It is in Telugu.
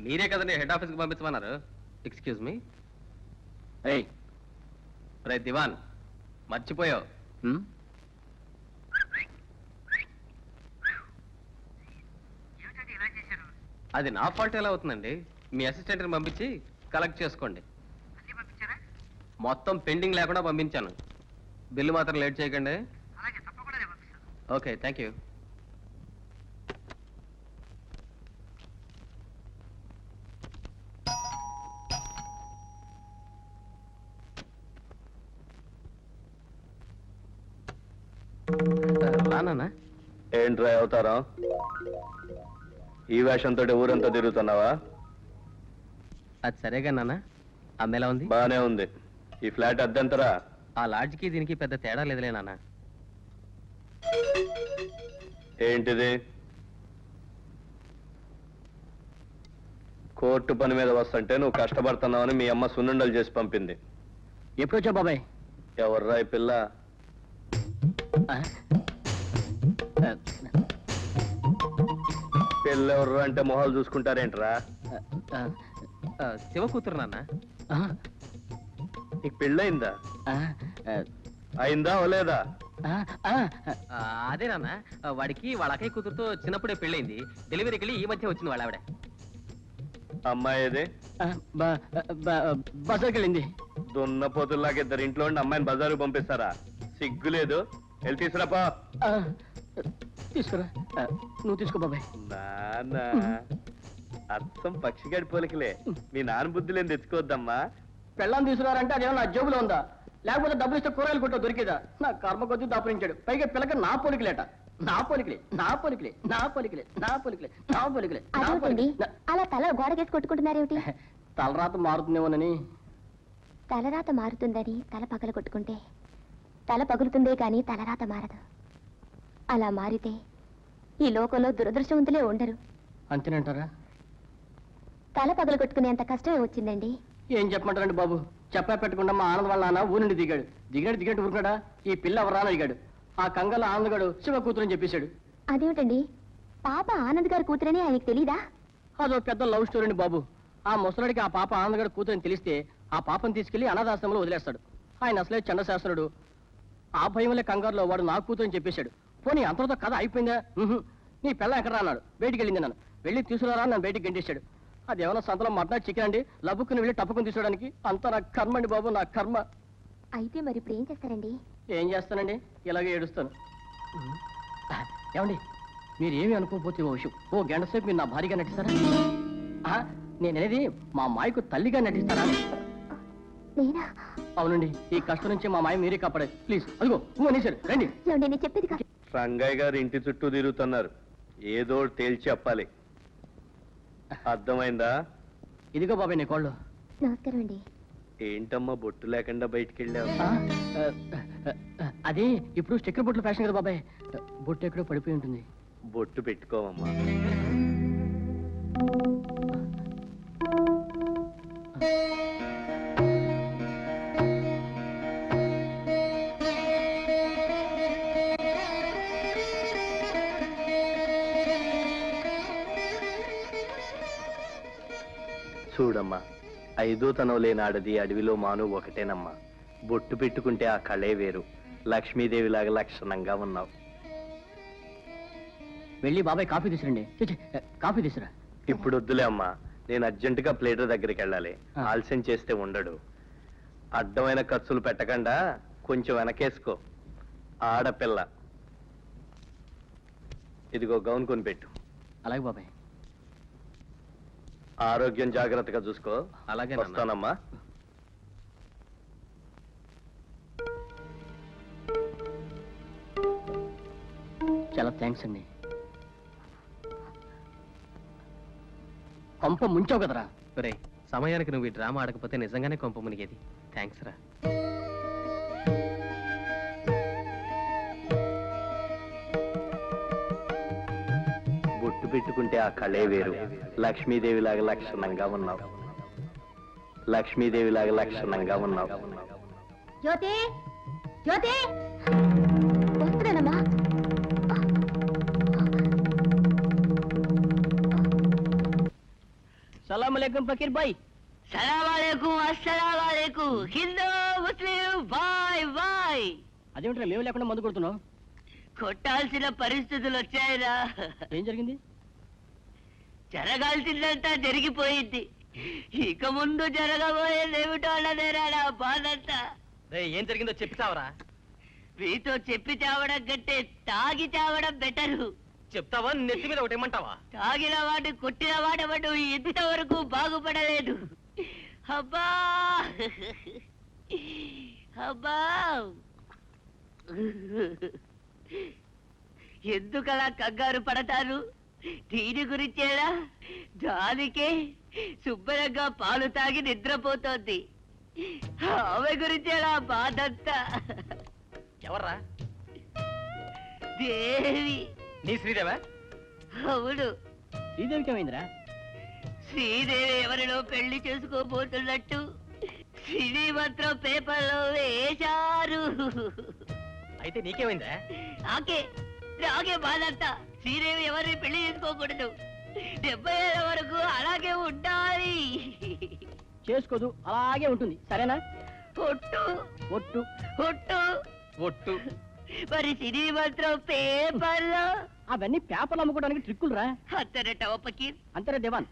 మీరే కదండి హెడ్ ఆఫీస్కి పంపించమన్నారు? ఎక్స్క్యూజ్ మీ ఏయ్ రే దివాన్ మర్చిపోయావు. హ్మ్? అది నా ఫాల్ట్ ఎలా అవుతుందండి? మీ అసిస్టెంట్ని పంపించి కలెక్ట్ చేసుకోండి. మొత్తం పెండింగ్ లేకుండా పంపించాను. బిల్లు మాత్రం లేట్ చేయకండి. ఓకే థ్యాంక్ యూ రానా ఏంట్రా అవుతారా? ఈ వేషంతో ఊరంతా తిరుగుతున్నావా? అది సరేగా నాన్న. అమ్మ ఎలా ఉంది? బానే ఉంది. ఈ ఫ్లాట్ అద్దెంతరా? ఆ లాడ్జ్కి దీనికి పెద్ద తేడా లేదులే నాన్న. ఏంటిది? కోర్టు పని మీద వస్తుంటే నువ్వు కష్టపడుతున్నావని మీ అమ్మ సున్నుండలు చేసి పంపింది. ఎప్పుడు వచ్చావు బాబాయ్? ఎవర్రా ఈ పిల్ల? ఆ? ఆ, పిల్ల ఎవర్రా అంటే మొహాలు చూసుకుంటారేంట్రా? శివ కూతురు నాన్న. నీకు పెళ్ళయిందా? అయిందా ఆ, అదే నాన్న వాడికి వాళ్ళ అక్కయ్య కూతురుతో చిన్నప్పుడే పెళ్ళైంది డెలివరీకి వెళ్ళి ఈ మధ్య వచ్చింది వాళ్ళ ఆవిడ. అమ్మాయి ఏది? ఆ, బ- బ- బజార్కి వెళ్ళింది దున్నపోతుల్లాగా ఇద్దరు ఇంట్లో ఉండి అమ్మాయిని బజారు పంపిస్తారా? సిగ్గు లేదు వెళ్ళి తీసుకురాపా. తీసుకురా. నువ్వు తీసుకో బాబాయ్. నాన్న అచ్చం పక్షిగడి పోలికలే మీ నాన్న బుద్ధులేం తెచ్చుకోవద్దమ్మా. పెళ్ళాన్ని తీసుకురారంటే అదేమో నా జేబులో ఉందా? లేకపోతే డబ్బులు ఇస్తే కూరగాయలు కొట్ట దొరికేదా? నా కర్మ కొద్ది దాపురించాడు. పైగా పిల్లక నా పోలికలేట. నా పోలికలే నా పోలికలే నా పోలికలే నా పోలికలే నా పోలికలే నా పోలికలే. అలా తల గోడకేసి కొట్టుకుంటున్నారేమిటి తలరాత మారుతుందేమోనని. తలరాత మారుతుందని తల పగల కొట్టుకుంటే తల పగులుతుందే కానీ తలరాత మారదు. అలా మారితే ఈ లోకంలో దురదృష్టవంతులే ఉండరు. అంతేనంటారా? తల పగల కొట్టుకునేంత కష్టమే వచ్చిందండి. ఏం చెప్పమంటారండి బాబు? చెప్పా పెట్టకుండా మా ఆనంద్ వాళ్ళ నాన్న ఊరి నుండి దిగాడు. దిగాడు దిగట్టు ఊరుకున్నాడా? ఈ పిల్ల ఎవరా అని అడిగాడు. ఆ కంగల ఆనందగాడు శివ కూతురని చెప్పేశాడు. అదేమిటండి? పాప ఆనంద్ గారి కూతురని ఆయనకు తెలీదా? అదో పెద్ద లవ్ స్టోరీ అండి బాబు. ఆ ముసలాడికి ఆ పాప ఆనందగాడు కూతురని తెలిస్తే ఆ పాపను తీసుకెళ్ళి అనాథాశ్రమంలో వదిలేస్తాడు. ఆయన అసలే చండశాస్త్రుడు ఆ భయంలో కంగారులో వాడు నా కూతురని చెప్పేశాడు. పోనీ అంతటితో కథ అయిపోయిందా. నీ పిల్ల ఎక్కడ అన్నాడు. బయటికి వెళ్ళింది నన్ను వెళ్ళి తీసుకురారా నన్ను బయటికి గంటేశాడు. అది ఏమైనా సంతలో మటన్ చికెన్ అండి? లబ్బుకుని వెళ్ళి టప్పుకుని తీసుకోవడానికి అంత నా కర్మ అండి బాబు నా కర్మ. అయితే మరి ఇప్పుడు ఏం చేస్తారండి? ఏం చేస్తానండి? ఇలాగే ఏడుస్తాను. ఏమండి మీరు ఏమి అనుకోకపోతే ఓ విషయం. ఓ గంట సేపు మీరు నా భార్యగా నటిస్తారా? ఆ, నేననేది మా మాయకు తల్లిగా నటిస్తారా? అవునండి ఈ కష్టం నుంచి మా మాయ మీరే కాపాడారు. ప్లీజ్ అదిగో అనేసారు రండి. చెప్పేది కాదు రంగయ్య గారు ఇంటి చుట్టూ తిరుగుతున్నారు. ఏదో తేల్చి చెప్పాలి. అర్థమైందా? ఇదిగో బాబాయ్ నీ కోళ్ళు. నమస్కారం అండి. ఏంటమ్మా బొట్టు లేకుండా బయటికి వెళ్ళావు? ఆ, ఆ, ఆ, అదే ఇప్పుడు స్టిక్కర్ బొట్లు ఫ్యాషన్ కదా బాబాయ్. బొట్టు ఎక్కడో పడిపోయి ఉంటుంది. బొట్టు పెట్టుకోవమ్మా. చూడమ్మా. ఐదో తనం లేని ఆడది అడవిలో మాను ఒకటేనమ్మా. బొట్టు పెట్టుకుంటే ఆ కళే వేరు. లక్ష్మీదేవిలాగా లక్షణంగా ఉన్నావు. వెళ్ళి బాబాయ్ కాఫీ తీసురండి కాఫీ తీసురా ఇప్పుడు వద్దులే అమ్మా. నేను అర్జెంటుగా ప్లేటర్ దగ్గరికి వెళ్ళాలి. ఆలస్యం చేస్తే ఉండడు. అడ్డమైన ఖర్చులు పెట్టకుండా కొంచెం వెనకేసుకో. ఆడపిల్ల. ఇదిగో గౌన్ కొనిపెట్టు అలాగే బాబాయ్. ఆరోగ్యం జాగ్రత్తగా చూసుకో. అలాగే నాన్న. వస్తానమ్మా. చాలా థ్యాంక్స్ అండి. పంప ముంచావు కదరా. ఒరే సమయానికి నువ్వు ఈ డ్రామా ఆడకపోతే నిజంగానే కొంప మునిగేది. థ్యాంక్స్ రా. బొట్టు పెట్టుకుంటే ఆ కళే వేరు. లక్ష్మీదేవిలాగా లక్షణంగా ఉన్నావు. లక్ష్మీదేవిలాగా లక్షణంగా ఉన్నావు. జ్యోతి జ్యోతి! వస్తున్నానమ్మా. సలాం అలైకుం ఫకీర్ బాయ్. సలాం అస్సలాం హిందూ ముస్లిం బాయ్ బాయ్. అదేమిట్రా మేము లేకుండా మందు కొడుతున్నావు? కొట్టాల్సిన పరిస్థితులు వచ్చాయిరా. ఏం జరిగింది? జరగాల్సిందంతా జరిగిపోయింది. ఇక ముందు జరగబోయేది ఏమిటో అన్నదేరా నా బాధంతా. ఏం జరిగిందో చెప్పి చావరా. మీతో చెప్పి చావడం కంటే తాగి చావడం బెటరు. చెప్తావా? నెత్తి మీద ఒకటి ఇమ్మంటావా తాగిన వాడు కొట్టిన వాడవడు ఇంతవరకు బాగుపడలేదు. అబ్బా! అబ్బా! ఎందుకలా కంగారు పడతారు దీని గురించేలా దానికే శుభ్రంగా పాలు తాగి నిద్రపోతోంది. ఆమె గురించేలా బాధంతా? ఎవర్రా? దేవి. నీ శ్రీదేవా? అవును. శ్రీదేవికి ఏమైందిరా శ్రీదేవి ఎవరినో పెళ్ళి చేసుకోబోతున్నట్టు శ్రీమంత్రం పేపర్లో వేశారు. అయితే నీకేమైందా? నాకే నాకే బాధంతా శ్రీదేవి ఎవరిని పెళ్ళి చేసుకోకూడదు. డెబ్బై ఏళ్ళ వరకు అలాగే ఉండాలి. చేసుకోదు అలాగే ఉంటుంది. సరేనా? ఒట్టు. ఒట్టు. ఒట్టు. ఒట్టు. మరి శ్రీమంత్రం పేపర్లో. అవన్నీ పేపర్లు అమ్ముకోవడానికి ట్రిక్కులు రా. అత్తనట ఒప్పకి అంతరే దివాన్.